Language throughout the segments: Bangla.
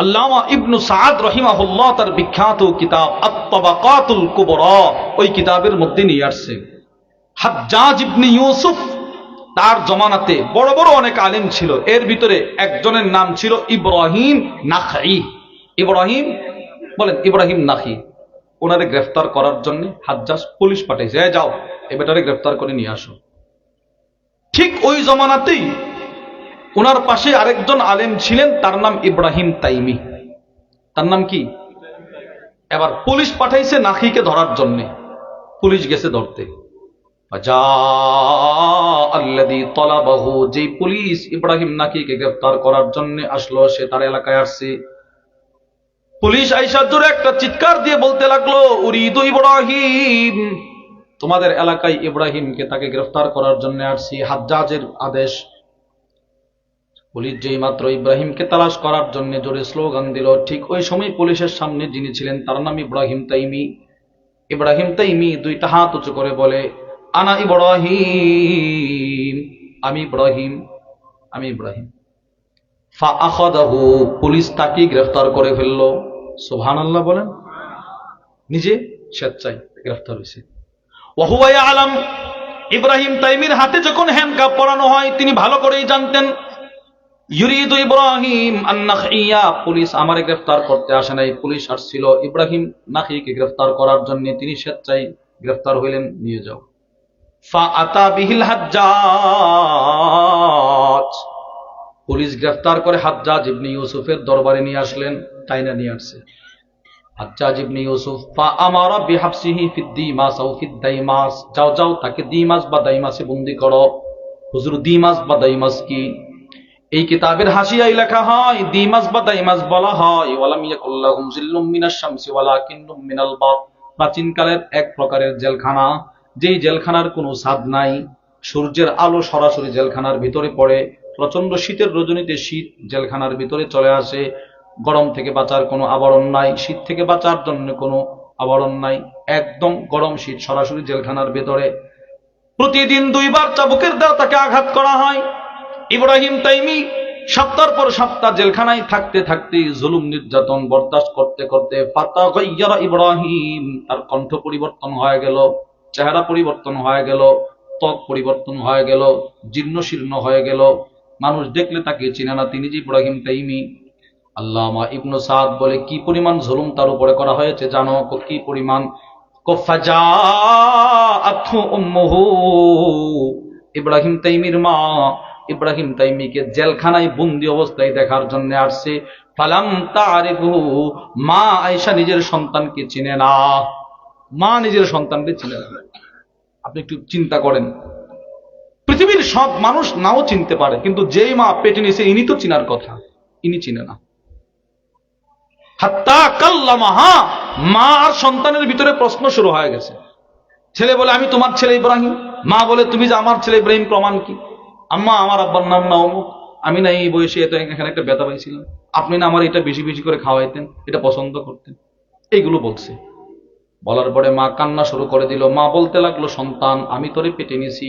আল্লামা ইবনু সাদ রহিমাহুল্লাহ তার বিখ্যাত কিতাব আত্তাবাকাতুল কুবরা, ওই কিতাবের মধ্যে নিয়ে আসছে। হাজ্জাজ ইবনে ইউসুফ তার জমানাতে বড় বড় অনেক আলেম ছিল। এর ভিতরে একজনের নাম ছিল ইব্রাহিম নাখাই ইব্রাহিম? বলেন, ইব্রাহিম নাখি ওনারে গ্রেফতার করার জন্য হাজ্জাজ পুলিশ পাঠাইছে। "এই যাও, এ বেটারে গ্রেফতার করে নিয়ে আসো। ঠিক ওই জমানাতেই ওনার পাশে আরেকজন আলেম ছিলেন, তার নাম ইব্রাহিম তাইমি। তার নাম কি? এবার পুলিশ পাঠাইছে নাখিকে ধরার জন্য। পুলিশ গেছে ধরতে। যে পুলিশ ইব্রাহিম নাকিকে গ্রেফতার করার জন্য আসলো, সে তার এলাকায় আসছে। পুলিশ আইসার জোরে একটা চিৎকার দিয়ে বলতে লাগল, উরিদু ইব্রাহিম! তোমাদের এলাকায় ইব্রাহিমকে তাকে গ্রেফতার করার জন্য আসছি, হাজ্জাজের আদেশ। পুলিশ যেই মাত্র ইব্রাহিমকে তালাশ করার জন্য জোরে স্লোগান দিল, ঠিক ওই সময় পুলিশের সামনে যিনি ছিলেন তার নাম ইব্রাহিম তাইমি। ইব্রাহিম তাইমি দুইটা হাত উঁচু করে বলে, আনা ইব্রাহিম, আমি ইব্রাহিম আমি ইব্রাহিম। ফা আখাদাহু, পুলিশ তাকে গ্রেফতার করে ফেলল। আল্লাহ বলেন, নিজে স্বেচ্ছায় গ্রেফতার হয়েছে। ওহুয়াই আলম ইব্রাহিম তাইমির হাতে যখন হ্যান্ডকাপ পরানো হয়, তিনি ভালো করেই জানতেন ইউরিদু ইব্রাহিম আন্নাখিয়া পুলিশ আমারে গ্রেফতার করতে আসে নাই। পুলিশ আসছিল ইব্রাহিম নাখিকে গ্রেফতার করার জন্য। তিনি স্বেচ্ছায় গ্রেফতার হইলেন, নিয়ে যাও। ফা আতা বিহিল হাজ্জাজ। পুলিশ গ্রেফতার করে হাজ্জাজ ইবনে ইউসুফের দরবারে নিয়ে আসলেন টাইনা নিয়ে আসছে। হাজ্জাজ ইবনে ইউসুফ, ফা আমারা বিহাবসিহি ফিদ দিমাস আও ফিদ দাইমাস। যাও যাও, তাকে দিমাস বা দাইমাসে বন্দি করো। হুজুর, দিমাস বা দাইমাস কি? এই কিতাবের হাসিয়ায় লেখা হয় দিমাস বা দাইমাস বলা হয়। ওয়ালাম ইয়াকুল্লাহুম জিল্লুম মিনাশ শামসি ওয়ালাকিন্নুম মিনাল বাত। প্রাচীনকালের এক প্রকারের জেলখানা, যেই জেলখানার কোনো স্বাদ নাই। সূর্যের আলো সরাসরি জেলখানার ভিতরে পড়ে। প্রচণ্ড শীতের রজনীতে শীত জেলখানার ভিতরে চলে আসে। গরম থেকে বাঁচার কোনো আবরণ নাই, শীত থেকে বাঁচার জন্য কোনো আবরণ নাই। একদম গরম শীত সরাসরি জেলখানার ভেতরে। প্রতিদিন দুইবার চাবুকের দ্বারা তাকে আঘাত করা হয়। ইব্রাহিম তাইমি সপ্তাহ পর সপ্তাহ জেলখানায় থাকতে থাকতে জুলুম নির্যাতন বরদাস্ত করতে করতে ইব্রাহিম, তার কণ্ঠ পরিবর্তন হয়ে গেল, চেহারা পরিবর্তন হয়ে গেল, ত্বক পরিবর্তন হয়ে গেল, জীর্ণ শীর্ণ হয়ে গেল। মানুষ দেখলে তাকে চিনে না, তিনি যে ইব্রাহিম তাইমি। আল্লামা ইবনু সাদ বলে, কি পরিমাণ জুলুম তার উপরে করা হয়েছে জানো? কি পরিমাণ? ইব্রাহিম তাইমির মা ইব্রাহিম তাইমিকে জেলখানায় বন্দি অবস্থায় দেখার জন্য আসছে। ফালাম মা আয়েশা নিজের সন্তানকে চিনে না। মা নিজের সন্তানকে চিনে না। আপনি একটু চিন্তা করেন। পৃথিবীর সব মানুষ নাও চিনতে পারে, কিন্তু যেই মা পেটে নিয়েছে, ইনি তো চিনার কথা। ইনি চিনে না। হাত্তা কাল্লামাহা, মা আর সন্তানের ভিতরে প্রশ্ন শুরু হয়ে গেছে। ছেলে বলে, আমি তোমার ছেলে ইব্রাহিম। মা বলে, তুমি যে আমার ছেলে ইব্রাহিম, প্রমাণ কি? আম্মা, আমার আব্বার নাম না অমুক। আমি না এই বয়সে এত এখানে একটা ব্যথা পাইছিলাম। আপনি না আমার এটা বেশি বেশি করে খাওয়াইতেন, এটা পছন্দ করতেন। এইগুলো বলছে। বলার পরে মা কান্না শুরু করে দিল। মা বলতে লাগল, সন্তান, আমি তোরে পেটে নিয়েছি।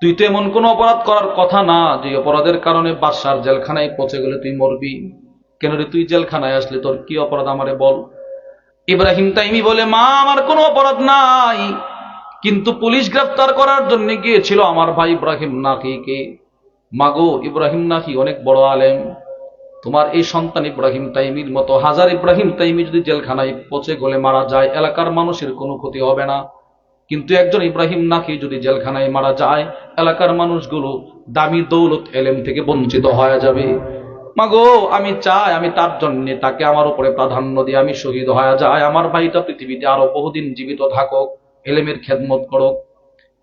তুই তো এমন কোন অপরাধ করার কথা না, যে অপরাধের কারণে বাদশার জেলখানায় পচে গেলে তুই মরবি। কেন রে তুই জেলখানায় আসলে? তোর কি অপরাধ আমারে বল? ইব্রাহিম তাইমি বলে, মা, আমার কোনো অপরাধ নাই। কিন্তু পুলিশ গ্রেফতার করার জন্য গিয়েছিল আমার ভাই ইব্রাহিম নাকিকে। মাগো, ইব্রাহিম নাকি অনেক বড় আলেম। তোমার এই সন্তান ইব্রাহিম তাইমির মতো হাজার ইব্রাহিম তাইমি যদি জেলখানায় পচে গলে মারা যায়, এলাকার মানুষের কোনো ক্ষতি হবে না। কিন্তু একজন ইব্রাহিম নাকি যদি জেলখানায় মারা যায়, এলাকার মানুষগুলো দামি দৌলত এলেম থেকে বঞ্চিত হয়ে যাবে। মাগো, আমি চাই, আমি তার জন্য তাকে আমার উপরে প্রাধান্য দিয়ে আমি শহীদ হয়ে যায় আমার ভাইটা পৃথিবীতে আরও বহুদিন জীবিত থাকুক। এলেমের খেদমত করুক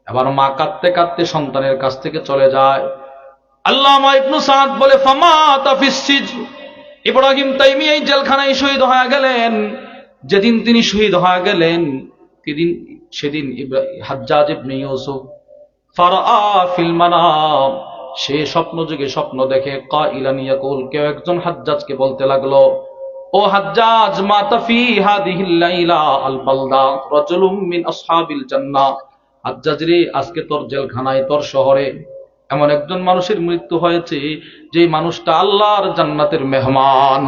এবার মা কাঁদতে কাঁদতে সন্তানের কাছ থেকে চলে যায়। আল্লামা ইবনু সাদ বলে, ফামা তাফিসিজ ইব্রাহিম তাইমি এই জেলখানায় শহীদ হয়ে গেলেন। যেদিন তিনি শহীদ হয়ে গেলেন, সেদিন সেদিন হাজ্জাজ ইবনে ইউসুফ, ফারআ ফিল মানাম। সে স্বপ্ন যুগে স্বপ্ন দেখে কাইলান ইয়াকুল। কেউ একজন হাজ্জাজকে বলতে লাগল ও হাজ্জাজ, মা তাফি হাদিহিল লাইলা আল বালদা রাজুলুম মিন আসহাবিল জান্নাহ। হাজ্জাজ রে, আজকে তোর জেলখানায়, তোর শহরে এমন একজন মানুষের মৃত্যু হয়েছে যে মানুষটা আল্লাহর জান্নাতের মেহমান।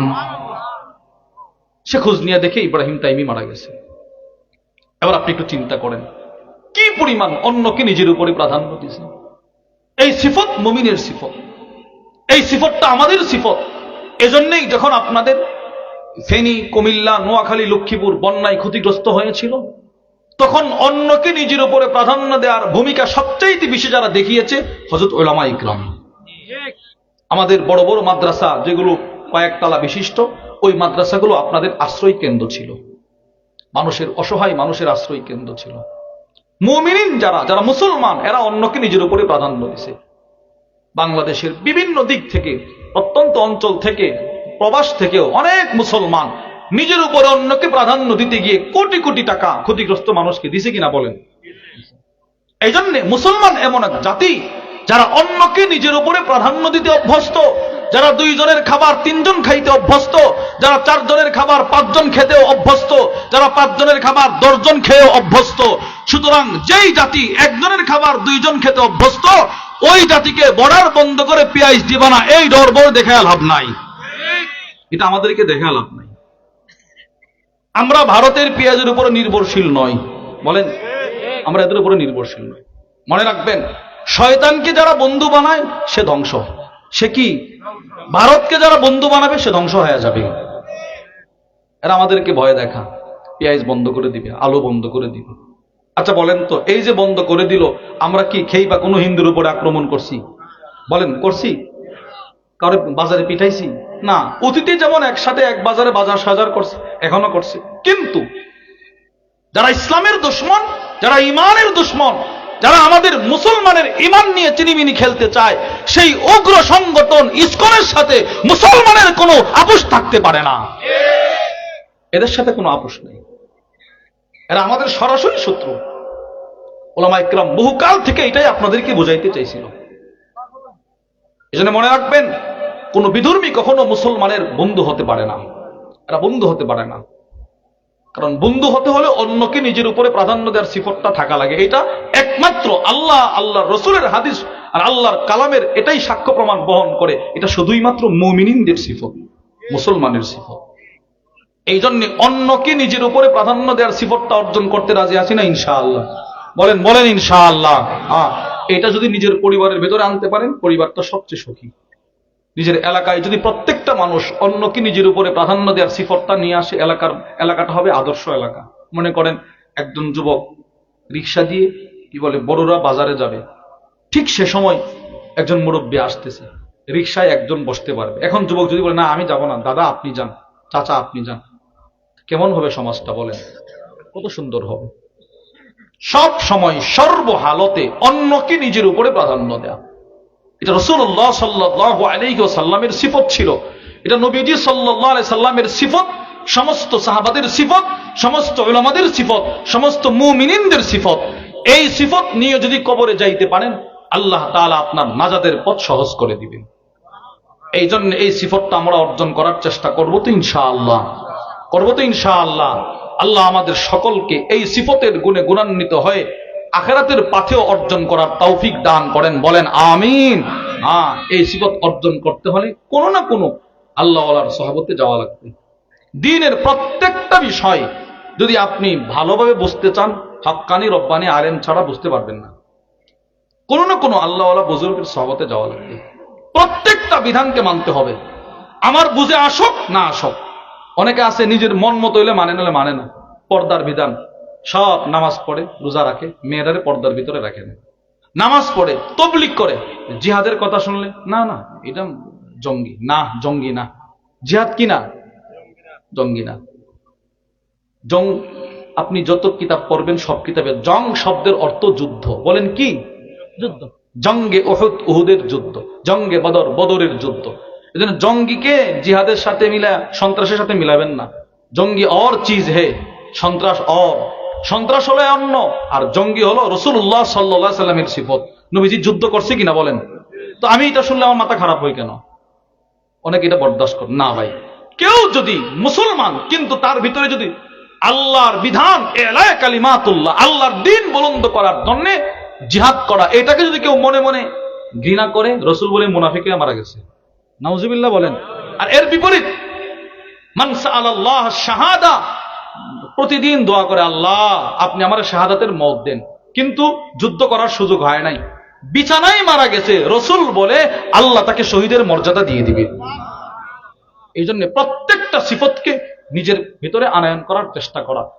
সে খোঁজ নিয়ে দেখে ইব্রাহিম তাইমি মারা গেছে। এবার আপনি একটু চিন্তা করেন, কি পরিমাণ অন্যকে নিজের উপরে প্রাধান্য দিয়েছে? এই সিফত মুমিনের সিফত, এই সিফতটা আমাদের সিফত। এজন্যই যখন আপনাদের ফেনী, কুমিল্লা, নোয়াখালী, লক্ষ্মীপুর বন্যায় ক্ষতিগ্রস্ত হয়েছিল। তখন অন্যকে নিজের উপরে প্রাধান্য দেওয়ার ভূমিকা সবচাইতে বেশি যারা দেখিয়েছে হজরত ওলামা ইকরাম। আমাদের বড় বড় মাদ্রাসা যেগুলো কয়েকতলা বিশিষ্ট, ওই মাদ্রাসাগুলো আপনাদের আশ্রয় কেন্দ্র ছিল। মানুষের অসহায় মানুষের আশ্রয় কেন্দ্র ছিল। মুমিনিন যারা যারা মুসলমান, এরা অন্যকে নিজের উপরে প্রাধান্য দিছে বাংলাদেশের বিভিন্ন দিক থেকে অত্যন্ত অঞ্চল থেকে প্রবাস থেকেও অনেক মুসলমান নিজের উপরে অন্যকে প্রাধান্য দিতে গিয়ে কোটি কোটি টাকা ক্ষতিগ্রস্ত মানুষকে দিছে কিনা বলেন। এই জন্য মুসলমান এমন এক জাতি, যারা অন্যকে নিজের উপরে প্রাধান্য দিতে অভ্যস্ত, যারা দুইজনের খাবার তিনজন খাইতে অভ্যস্ত, যারা চারজনের খাবার পাঁচজন খেতেও অভ্যস্ত, যারা পাঁচজনের খাবার দশজন খেয়েও অভ্যস্ত। সুতরাং যেই জাতি একজনের খাবার দুইজন খেতে অভ্যস্ত, ওই জাতিকে বর্ডার বন্ধ করে পিআইস দিবা না এই ডরবর দেখে লাভ নাই। এটা আমাদেরকে দেখে লাভ নাই। আমরা ভারতের পেঁয়াজের উপরে নির্ভরশীল নয় বলেন, আমরা এদের উপরে নির্ভরশীল নয় মনে রাখবেন, শয়তানকে যারা বন্ধু বানায়, সে ধ্বংস। সে কি? ভারতকে যারা বন্ধু বানাবে, সে ধ্বংস হয়ে যাবে। এরা আমাদেরকে ভয় দেখা পেঁয়াজ বন্ধ করে দিবে, আলো বন্ধ করে দিবে। আচ্ছা বলেন তো, এই যে বন্ধ করে দিল, আমরা কি খেই বা কোনো হিন্দুর উপরে আক্রমণ করছি? বলেন, করছি? কারও বাজারে পিঠাইছি? না। অতীতে যেমন একসাথে এক বাজারে বাজার সাজার করছে, এখনও করছে। কিন্তু যারা ইসলামের দুশ্মন, যারা ইমানের দুশ্মন, যারা আমাদের মুসলমানের ইমান নিয়ে চিনিমিনি খেলতে চায়, সেই উগ্র সংগঠন ইস্কনের সাথে মুসলমানের কোনো আপোষ থাকতে পারে না। এদের সাথে কোনো আপোষ নেই। এরা আমাদের সরাসরি শত্রু। ওলামা ইকরাম বহুকাল থেকে এটাই আপনাদেরকে বোঝাইতে চাইছিল। এজন্য মনে রাখবেন, কোন বিধর্মী কখনো মুসলমানের বন্ধু হতে পারে না। এরা বন্ধু হতে পারে না। কারণ বন্ধু হতে হলে অন্যকে নিজের উপরে প্রাধান্য দেওয়ার সিফতটা থাকা লাগে। এটা একমাত্র আল্লাহ আল্লাহ রসুলের হাদিস আর আল্লাহর কালামের এটাই সাক্ষ্য প্রমাণ বহন করে। এটা শুধুই মাত্র মমিনিনদের সিফত, মুসলমানের সিফত। এই জন্য অন্যকে নিজের উপরে প্রাধান্য দেওয়ার সিফতটা অর্জন করতে রাজি আছি না, ইনশাআল্লাহ। বলেন বলেন, ইনশাআল্লাহ। হ্যাঁ। এটা যদি নিজের পরিবারের ভেতরে আনতে পারেন, পরিবারটা সবচেয়ে সুখী। নিজের এলাকায় যদি প্রত্যেকটা মানুষ অন্যকে নিজের উপরে প্রাধান্য দেওয়ার সিফতটা নিয়ে আসে, এলাকার, এলাকাটা হবে আদর্শ এলাকা। মনে করেন একজন যুবক রিক্সা দিয়ে, কি বলে, বড়রা বাজারে যাবে। ঠিক সে সময় একজন মুরব্বী আসতেছে। রিক্সায় একজন বসতে পারবে। এখন যুবক যদি বলে, না, আমি যাব না। দাদা, আপনি যান। চাচা, আপনি যান। কেমন হবে সমাজটা বলেন? কত সুন্দর হবে। সব সময় সর্বহালতে অন্যকে নিজের উপরে প্রাধান্য দেওয়া এটা রসুল্লাহ সাল্লাহ আলহি সাল্লামের সিফত ছিল। এটা নবীজি সাল্লাহ সাল্লামের সিফত, সমস্ত সাহাবাদের সিফত, সমস্ত উলামাদের সিফত, সমস্ত মুমিনিনদের সিফত। এই সিফত নিয়ে যদি কবরে যাইতে পারেন, আল্লাহ তাআলা আপনার নাজাদের পথ সহজ করে দিবেন। এই জন্য এই সিফতটা আমরা অর্জন করার চেষ্টা করব তো ইনশাআল্লাহ। করব তো ইনশাআল্লাহ। আল্লাহ আমাদের সকলকে এই সিফতের গুণে গুণান্বিত হয়ে আখেরাতের পাথেও অর্জন করার তৌফিক দান করেন, বলেন আমিন। হ্যাঁ এই সিফত অর্জন করতে হলে কোনো না কোনো আল্লাহ সহাবতে যাওয়া লাগবে। দিনের প্রত্যেকটা বিষয় যদি আপনি ভালোভাবে বুঝতে চান হক্কানি রব্বানি আরেন ছাড়া বুঝতে পারবেন না। কোনো না কোনো আল্লাহওয়ালা বুজুর্গের সহবতে যাওয়া লাগবে। প্রত্যেকটা বিধানকে মানতে হবে। আমার বুঝে আসক, না আসক। অনেকে আছে নিজের মন মতো হইলে মানে নালে মানে না। পর্দার বিধান। সব নামাজ পড়ে রোজা রাখে মেয়েরারে পর্দার ভিতরে রাখে না। নামাজ পড়ে তবলিক করে। জিহাদের কথা শুনলে না না এটা জঙ্গি। না জঙ্গি না। জিহাদ কি না? জঙ্গি না। জং আপনি যত কিতাব পড়বেন সব কিতাবে জং শব্দের অর্থ যুদ্ধ। বলেন কি? যুদ্ধ। জঙ্গে ওহুদ উহুদের যুদ্ধ। জঙ্গে বদর বদরের যুদ্ধ। এজন্য জঙ্গিকে জিহাদের সাথে মিলা, সন্ত্রাসের সাথে মিলাবেন না। জঙ্গি অর চিজ হে, সন্ত্রাস অর। সন্ত্রাস হলো অন্য, আর জঙ্গি হলো রসুল্লাহ সাল্লা সাল্লামের সিফত। নবীজি যুদ্ধ করছে কিনা বলেন? তো আমি এটা শুনলে আমার মাথা খারাপ হয় কেন? অনেকে এটা বরদাস্ত কর না ভাই। কেউ যদি মুসলমান, কিন্তু তার ভিতরে যদি আল্লাহর বিধান এলায় কালিমাতুল্লাহ, আল্লাহর দিন বলন্দ করার জন্য জিহাদ করা, এটাকে যদি কেউ মনে মনে ঘৃণা করে, রসুল বলে মুনাফিকে মারা গেছে। নাউজুবিল্লাহ বলেন। আর এর বিপরীত মানসা আল্লাহ শাহাদা প্রতিদিন দোয়া করে, আল্লাহ, আপনি আমার শাহাদাতের মত দেন। কিন্তু যুদ্ধ করার সুযোগ হয় নাই। বিছানায় মারা গেছে, রসুল বলে, আল্লাহ তাকে শহীদের মর্যাদা দিয়ে দিবে। এই জন্য প্রত্যেকটা সিফতকে নিজের ভিতরে আনায়ন করার চেষ্টা করা।